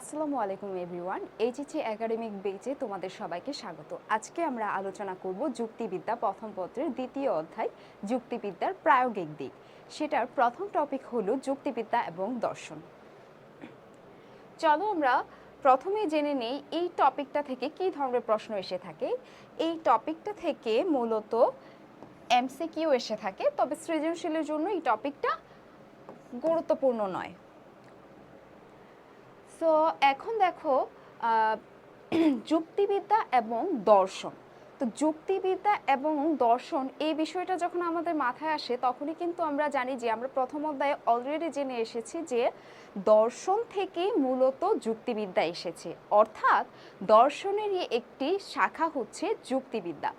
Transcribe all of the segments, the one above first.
আসসালামু আলাইকুম everyone HSC academic বেজে তোমাদের সবাইকে স্বাগত। আজকে আমরা আলোচনা করব যুক্তিবিদ্যা প্রথম পত্রের দ্বিতীয় অধ্যায়, যুক্তিবিদ্যার প্রায়োগিক দিক। সেটার প্রথম টপিক হলো যুক্তিবিদ্যা এবং দর্শন। চলো আমরা প্রথমে জেনে নেই এই টপিকটা থেকে কী ধরনের প্রশ্ন এসে থাকে। এই টপিকটা থেকে মূলত এমসিকিউ এসে থাকে, তবে সৃজনশীলের জন্য এই টপিকটা গুরুত্বপূর্ণ নয়। সো এখন দেখো যুক্তিবিদ্যা এবং দর্শন। তো যুক্তিবিদ্যা এবং দর্শন এই বিষয়টা যখন আমাদের মাথায় আসে, তখনই কিন্তু আমরা জানি যে, আমরা প্রথম অধ্যায়ে অলরেডি জেনে এসেছি যে, দর্শন থেকে মূলত যুক্তিবিদ্যা এসেছে। অর্থাৎ, দর্শনেরই একটি শাখা হচ্ছে যুক্তিবিদ্যা।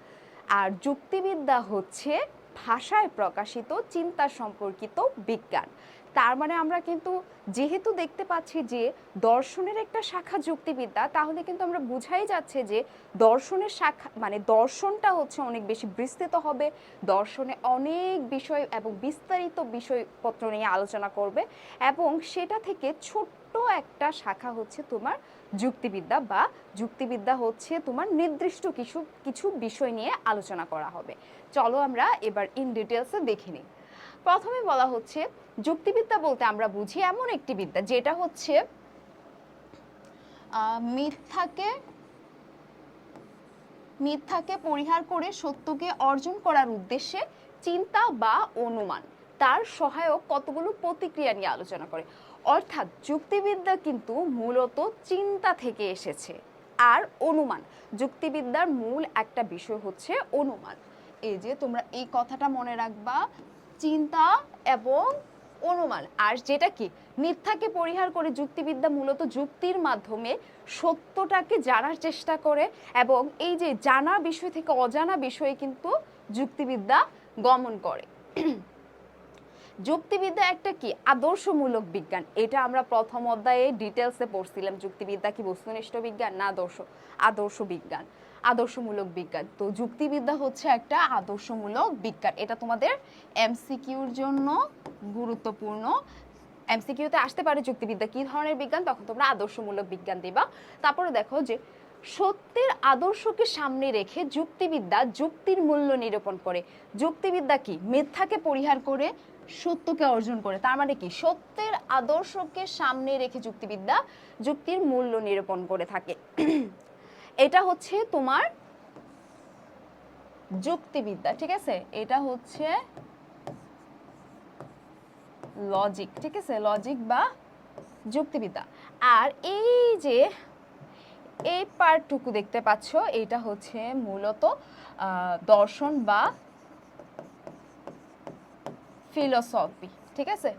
আর যুক্তিবিদ্যা হচ্ছে ভাষায় প্রকাশিত চিন্তা সম্পর্কিত বিজ্ঞান। তার মানে আমরা কিন্তু যেহেতু দেখতে পাচ্ছি যে দর্শনের একটা শাখা যুক্তিবিদ্যা, তাহলে কিন্তু আমরা বুঝাই যাচ্ছে যে দর্শনের শাখা মানে দর্শনটা হচ্ছে অনেক বেশি বিস্তৃত হবে, দর্শনে অনেক বিষয় এবং বিস্তারিত বিষয়পত্র নিয়ে আলোচনা করবে এবং সেটা থেকে ছোট্ট একটা শাখা হচ্ছে তোমার যুক্তিবিদ্যা বা যুক্তিবিদ্যা হচ্ছে তোমার নির্দিষ্ট কিছু কিছু বিষয় নিয়ে আলোচনা করা হবে। চলো আমরা এবার ইন ডিটেলসে দেখে নিই। প্রথমে বলা হচ্ছে, যুক্তিবিদ্যা বলতে আমরা বুঝি এমন একটি বিদ্যা, যেটা হচ্ছে মিথ্যাকে মিথ্যাকে পরিহার করে সত্যকে অর্জন করার উদ্দেশ্যে চিন্তা বা অনুমান। তার সহায়ক কতগুলো প্রতিক্রিয়া নিয়ে আলোচনা করে। অর্থাৎ যুক্তিবিদ্যা কিন্তু মূলত চিন্তা থেকে এসেছে আর অনুমান। যুক্তিবিদ্যার মূল একটা বিষয় হচ্ছে অনুমান। এই যে তোমরা এই কথাটা মনে রাখবা চিন্তা এবং অনুমান। আর যেটা কি? মিথ্যাকে পরিহার করে যুক্তিবিদ্যা মূলত যুক্তির মাধ্যমে সত্যটাকে জানার চেষ্টা করে এবং এই যে জানা বিষয় থেকে অজানা বিষয়ে কিন্তু যুক্তিবিদ্যা গমন করে। যুক্তিবিদ্যা একটা কি? আদর্শমূলক বিজ্ঞান। এটা আমরা প্রথম অধ্যায়ে ডিটেলসে পড়ছিলাম। যুক্তিবিদ্যা কি বস্তুনিষ্ঠ বিজ্ঞান না আদর্শ? আদর্শ বিজ্ঞান। আদর্শমূলক বিজ্ঞান। তো যুক্তিবিদ্যা হচ্ছে একটা আদর্শমূলক বিজ্ঞান। এটা তোমাদের এমসিকিউর জন্য গুরুত্বপূর্ণ। এমসিকিউতে আসতে পারে যুক্তিবিদ্যা কি ধরনের বিজ্ঞান, তখন তোমরা আদর্শমূলক বিজ্ঞান দিবা। তারপরে দেখো যে সত্যের আদর্শকে সামনে রেখে যুক্তিবিদ্যা যুক্তির মূল্য নিরূপণ করে। যুক্তিবিদ্যা কি? মিথ্যাকে পরিহার করে, সত্যকে অর্জন করে। তার মানে কি? সত্যের আদর্শকে সামনে রেখে যুক্তিবিদ্যা যুক্তির মূল্য নিরূপণ করে থাকে। এটা হচ্ছে তোমার যুক্তিবিদ্যা, ঠিক আছে? এটা হচ্ছে লজিক ঠিক আছে? লজিক বা যুক্তিবিদ্যা। আর এই যে, এই পার্টটুকু দেখতে পাচ্ছ, এটা হচ্ছে মূলত দর্শন বা ফিলোসফি ঠিক আছে?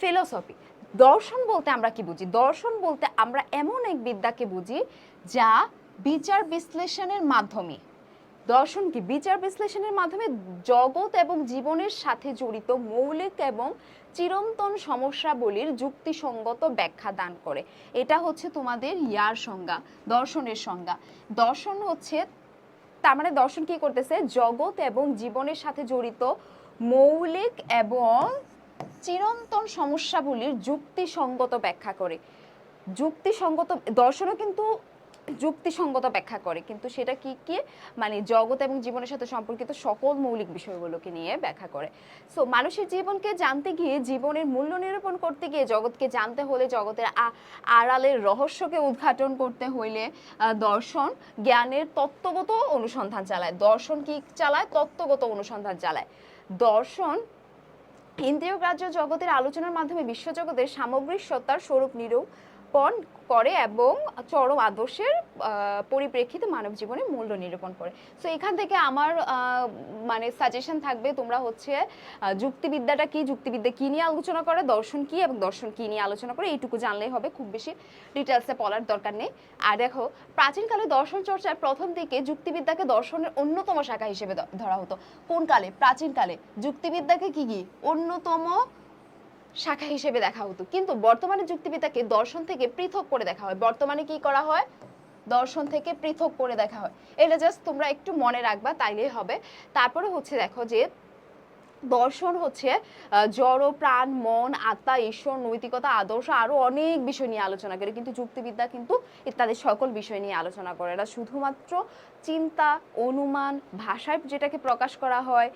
ফিলোসফি দর্শন বলতে আমরা কি বুঝি? দর্শন বলতে আমরা এমন এক বিদ্যাকে বুঝি যা বিচার বিশ্লেষণের মাধ্যমে, দর্শন কি? বিচার বিশ্লেষণের মাধ্যমে জগৎ এবং জীবনের সাথে জড়িত মৌলিক এবং চিরন্তন সমস্যাবলীর যুক্তিসঙ্গত ব্যাখ্যা দান করে। এটা হচ্ছে তোমাদের ইয়ার সংজ্ঞা, দর্শনের সংজ্ঞা। দর্শন হচ্ছে, তার মানে দর্শন কি করতেছে? জগৎ এবং জীবনের সাথে জড়িত মৌলিক এবং চিরন্তন সমস্যাগুলির যুক্তিসঙ্গত ব্যাখ্যা করে। যুক্তিসঙ্গত, দর্শনও কিন্তু যুক্তিসঙ্গত ব্যাখ্যা করে, কিন্তু সেটা কি কি? মানে জগৎ এবং জীবনের সাথে সম্পর্কিত সকল মৌলিক বিষয়গুলোকে নিয়ে ব্যাখ্যা করে। সো মানুষের জীবনকে জানতে গিয়ে, জীবনের মূল্য নিরূপণ করতে গিয়ে, জগৎকে জানতে হলে জগতের আড়ালের রহস্যকে উদ্ঘাটন করতে হইলে দর্শন জ্ঞানের তত্ত্বগত অনুসন্ধান চালায়। দর্শন কি চালায়? তত্ত্বগত অনুসন্ধান চালায়। দর্শন ইন্দ্রিয় গ্রাহ্য জগতের আলোচনার মাধ্যমে বিশ্বজগতের সামগ্রিক সত্তার স্বরূপ নিরূপণ করে এবং চরম আদর্শের পরিপ্রেক্ষিতে মানব জীবনে মূল্য নিরূপণ করে। সো এখান থেকে আমার মানে সাজেশন থাকবে তোমরা হচ্ছে যুক্তিবিদ্যাটা কি, যুক্তিবিদ্যা কি নিয়ে আলোচনা করে, দর্শন কি এবং দর্শন কি নিয়ে আলোচনা করে, এইটুকু জানলেই হবে, খুব বেশি ডিটেলসে পড়ার দরকার নেই। আর দেখো, প্রাচীনকালে দর্শন চর্চার প্রথম দিকে যুক্তিবিদ্যাকে দর্শনের অন্যতম শাখা হিসেবে ধরা হতো। কোন কালে প্রাচীনকালে। যুক্তিবিদ্যাকে কি কি? অন্যতম শাখা হিসেবে দেখা হতো। কিন্তু বর্তমানে যুক্তিবিদ্যাকে দর্শন থেকে পৃথক করে দেখা হয়। বর্তমানে কি করা হয়? দর্শন থেকে পৃথক করে দেখা হয়। এটা জাস্ট তোমরা একটু মনে রাখবা, তাইলেই হবে। তারপরে হচ্ছে দেখো যে, দর্শন হচ্ছে জড়, প্রাণ, মন, আত্মা, ঈশ্বর, নৈতিকতা, আদর্শ, আরও অনেক বিষয় নিয়ে আলোচনা করে। কিন্তু যুক্তিবিদ্যা কিন্তু ইত্যাদি সকল বিষয় নিয়ে আলোচনা করে। এরা শুধুমাত্র চিন্তা, অনুমান, ভাষায় যেটাকে প্রকাশ করা হয়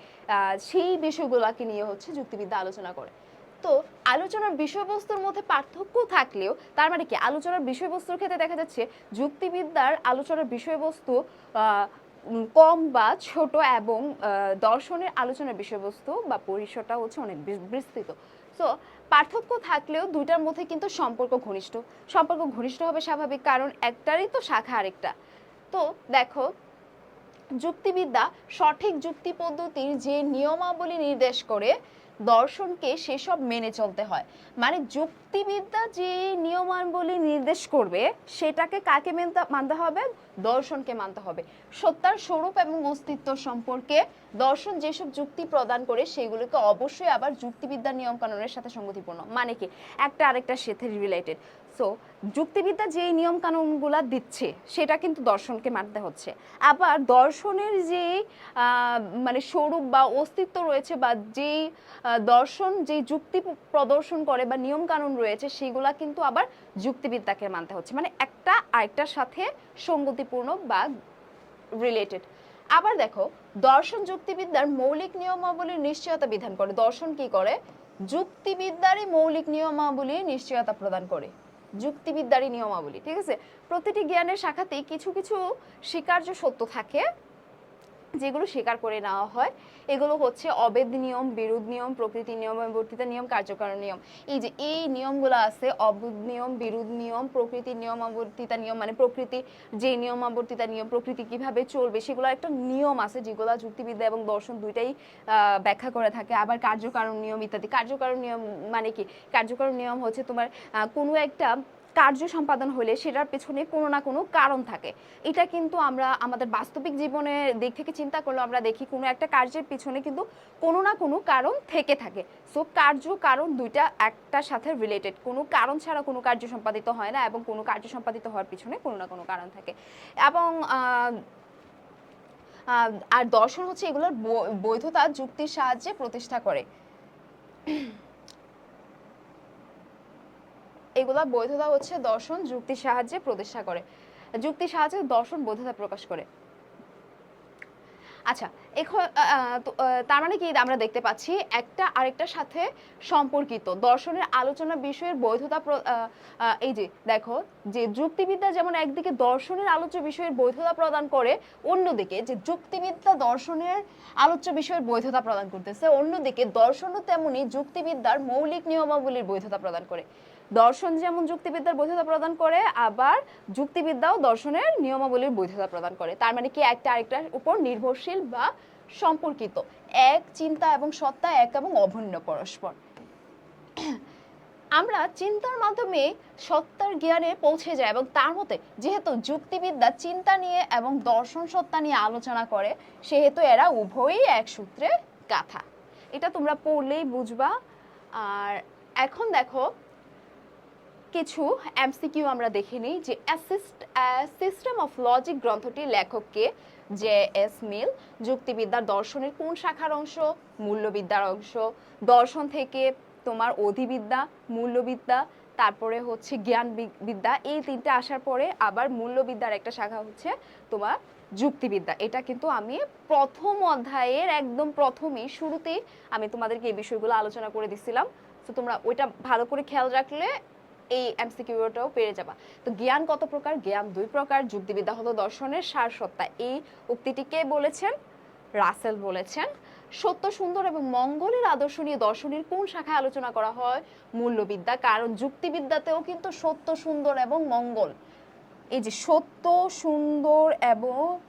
সেই বিষয়গুলোকে নিয়ে হচ্ছে যুক্তিবিদ্যা আলোচনা করে। তো আলোচনার বিষয়বস্তুর মধ্যে পার্থক্য থাকলেও তার মানে কি? আলোচনার বিষয়বস্তুর ক্ষেত্রে দেখা যাচ্ছে যুক্তিবিদ্যার আলোচনার বিষয়বস্তু কম বা ছোট এবং দর্শনের আলোচনার বিষয়বস্তু বা পরিসরটা হচ্ছে অনেক বিস্তৃত। সো পার্থক্য থাকলেও দুইটার মধ্যে কিন্তু সম্পর্ক ঘনিষ্ঠ। সম্পর্ক ঘনিষ্ঠ হবে স্বাভাবিক কারণ একটারই তো শাখা আরেকটা। তো দেখো, যুক্তিবিদ্যা সঠিক যুক্তি পদ্ধতির যে নিয়মাবলী নির্দেশ করে দর্শনকে সেসব মেনে চলতে হয়। মানে যুক্তিবিদ্যা যে নিয়মাবলী নির্দেশ করবে, সেটাকে কাকে মানতে- হবে? দর্শনকে মানতে হবে। সত্তার স্বরূপ এবং অস্তিত্ব সম্পর্কে দর্শন যেসব যুক্তি প্রদান করে, সেগুলোকে অবশ্যই আবার যুক্তিবিদ্যার নিয়ম কানুনের সাথে সঙ্গতিপূর্ণ মানে কি? একটা আরেকটার সাথে রিলেটেড সো যুক্তিবিদ্যা যেই নিয়ম কানুনগুলা দিচ্ছে, সেটা কিন্তু দর্শনকে মানতে হচ্ছে। আবার দর্শনের যে মানে স্বরূপ বা অস্তিত্ব রয়েছে বা যেই দর্শন, যেই যুক্তি প্রদর্শন করে বা নিয়ম কানুন রয়েছে, সেগুলা কিন্তু আবার যুক্তিবিদ্যাকে মানতে হচ্ছে। মানে একটা আরেকটার সাথে সঙ্গতিপূর্ণ বা রিলেটেড আবার দেখো, দর্শন যুক্তিবিদ্যার মৌলিক নিয়মাবলীর নিশ্চয়তা বিধান করে। দর্শন কি করে? যুক্তিবিদ্যারই মৌলিক নিয়মাবলীর নিশ্চয়তা প্রদান করে। যুক্তিবিদ্যারই নিয়মাবলী ঠিক আছে? প্রতিটি জ্ঞানের শাখাতেই কিছু কিছু স্বীকার্য সত্য থাকে। যেগুলো স্বীকার করে নেওয়া হয়, এগুলো হচ্ছে অবেদ নিয়ম বিরোধ নিয়ম, প্রকৃতি নিয়ম এবং বর্তিতা নিয়ম কার্যকারণ নিয়ম। এই যে এই নিয়মগুলো আছে অবুধ নিয়ম বিরোধ নিয়ম, প্রকৃতি নিয়ম অবর্তিতা নিয়ম মানে প্রকৃতি যে নিয়ম অবর্তিতা নিয়ম, প্রকৃতি কীভাবে চলবে, সেগুলো একটা নিয়ম আছে যেগুলো যুক্তিবিদ্যা এবং দর্শন দুইটাই ব্যাখ্যা করে থাকে। আবার কার্যকারণ নিয়ম ইত্যাদি। কার্যকারণ নিয়ম মানে কি? কার্যকারণ নিয়ম হচ্ছে তোমার কোনো একটা কার্য সম্পাদন হলে সেটার পেছনে কোনো না কোনো কারণ থাকে। এটা কিন্তু আমরা আমাদের বাস্তবিক জীবনের দিক থেকে চিন্তা করলে আমরা দেখি কোনো একটা কার্যের পিছনে কিন্তু কোনো না কোনো কারণ থেকে থাকে। সো কার্য, কারণ দুইটা একটার সাথে রিলেটেড কোনো কারণ ছাড়া কোনো কার্য সম্পাদিত হয় না এবং কোনো কার্য সম্পাদিত হওয়ার পিছনে কোনো না কোনো কারণ থাকে। এবং আর দর্শন হচ্ছে এগুলোর বৈধতা যুক্তির সাহায্যে প্রতিষ্ঠা করে। এগুলা বৈধতা হচ্ছে দর্শন, যুক্তির সাহায্যে প্রতিষ্ঠা করে। যুক্তির সাহায্যে দর্শন বৈধতা প্রকাশ করে। আচ্ছা এখন তার মানে কি আমরা দেখতে পাচ্ছি একটা, আরেকটার সাথে সম্পর্কিত। দর্শনের আলোচনা বিষয়ের বৈধতা এই যে, দেখো, যে যুক্তিবিদ্যা যেমন একদিকে দর্শনের আলোচ্য বিষয়ের বৈধতা প্রদান করে, অন্যদিকে যে যুক্তিবিদ্যা দর্শনের আলোচ্য বিষয়ের বৈধতা প্রদান করতেছে, অন্যদিকে দর্শনও তেমনি যুক্তিবিদ্যার মৌলিক নিয়মাবলীর বৈধতা প্রদান করে। দর্শন যেমন যুক্তিবিদ্যার বৈধতা প্রদান করে, আবার যুক্তিবিদ্যাও দর্শনের নিয়মাবলীর বৈধতা প্রদান করে। তার মানে কি একটা, আরেকটার উপর নির্ভরশীল বা সম্পর্কিত। এক চিন্তা এবং সত্তা, এক এবং অভিন্ন পরস্পর। আমরা চিন্তার মাধ্যমে সত্তার জ্ঞানে পৌঁছে যাই এবং তার মতে যেহেতু যুক্তিবিদ্যা চিন্তা নিয়ে এবং দর্শন সত্তা নিয়ে আলোচনা করে, সেহেতু এরা উভয়ই এক সূত্রে গাথা। এটা তোমরা পড়লেই বুঝবা। আর এখন দেখো, কিছু এমসিকিউ আমরা দেখে নিই যে অ্যাসিস্ট সিস্টেম অফ লজিক গ্রন্থটির লেখককে জে এস মিল, যুক্তিবিদ্যার দর্শনের কোন শাখার অংশ? মূল্যবিদ্যার অংশ। দর্শন থেকে তোমার অধিবিদ্যা, মূল্যবিদ্যা, তারপরে হচ্ছে জ্ঞান বিদ্যা, এই তিনটে আসার পরে আবার মূল্যবিদ্যার একটা শাখা হচ্ছে তোমার যুক্তিবিদ্যা। এটা কিন্তু আমি প্রথম অধ্যায়ের একদম প্রথমেই শুরুতেই আমি তোমাদেরকে এই বিষয়গুলো আলোচনা করে দিছিলাম। তো তোমরা ওইটা ভালো করে খেয়াল রাখলে এই এমসিকিউটাও পেরে যাবা। তো জ্ঞান কত প্রকার? জ্ঞান দুই প্রকার, যুক্তিবিদ্যা হলো দর্শনের সার সত্তা এই উক্তিটি কে বলেছেন? রাসেল বলেছেন। সত্য, সুন্দর এবং মঙ্গলের আদর্শ নিয়ে দর্শনের কোন শাখায় আলোচনা করা হয়? মূল্যবিদ্যা, কারণ যুক্তিবিদ্যাতেও কিন্তু সত্য, সুন্দর এবং মঙ্গল। এই যে সত্য, সুন্দর এবং,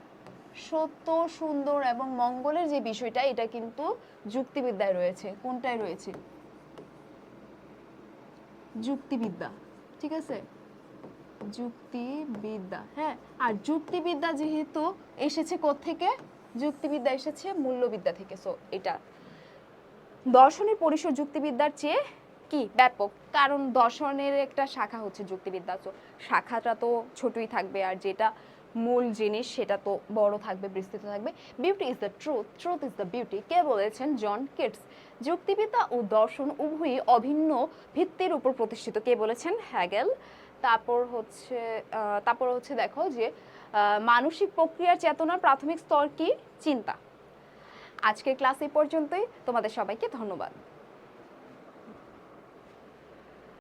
সত্য, সুন্দর এবং মঙ্গলের যে বিষয়টা, এটা কিন্তু যুক্তিবিদ্যায় রয়েছে। কোনটায় রয়েছে? যুক্তিবিদ্যা, ঠিক আছে? যুক্তিবিদ্যা হ্যাঁ? আর যুক্তিবিদ্যা যেহেতু এসেছে থেকে যুক্তিবিদ্যা এসেছে মূল্যবিদ্যা থেকে। সো এটা দর্শনের পরিসর যুক্তিবিদ্যার চেয়ে কি? ব্যাপক। কারণ দর্শনের একটা শাখা হচ্ছে যুক্তিবিদ্যা। তো শাখাটা তো ছোটই থাকবে। আর যেটা মূল জিনিস, সেটা তো বড় থাকবে, বিস্তৃত থাকবে। Beauty is the truth truth is the beauty কে বলেছেন? জন কিটস যুক্তিবিদ্যা ও দর্শন উভয়ই অভিন্ন ভিত্তির উপর প্রতিষ্ঠিত। কে বলেছেন? হ্যাগেল তারপর হচ্ছে তারপর হচ্ছে দেখো যে মানসিক প্রক্রিয়ার চেতনার প্রাথমিক স্তর কি? চিন্তা। আজকের ক্লাস এই পর্যন্তই। তোমাদের সবাইকে ধন্যবাদ।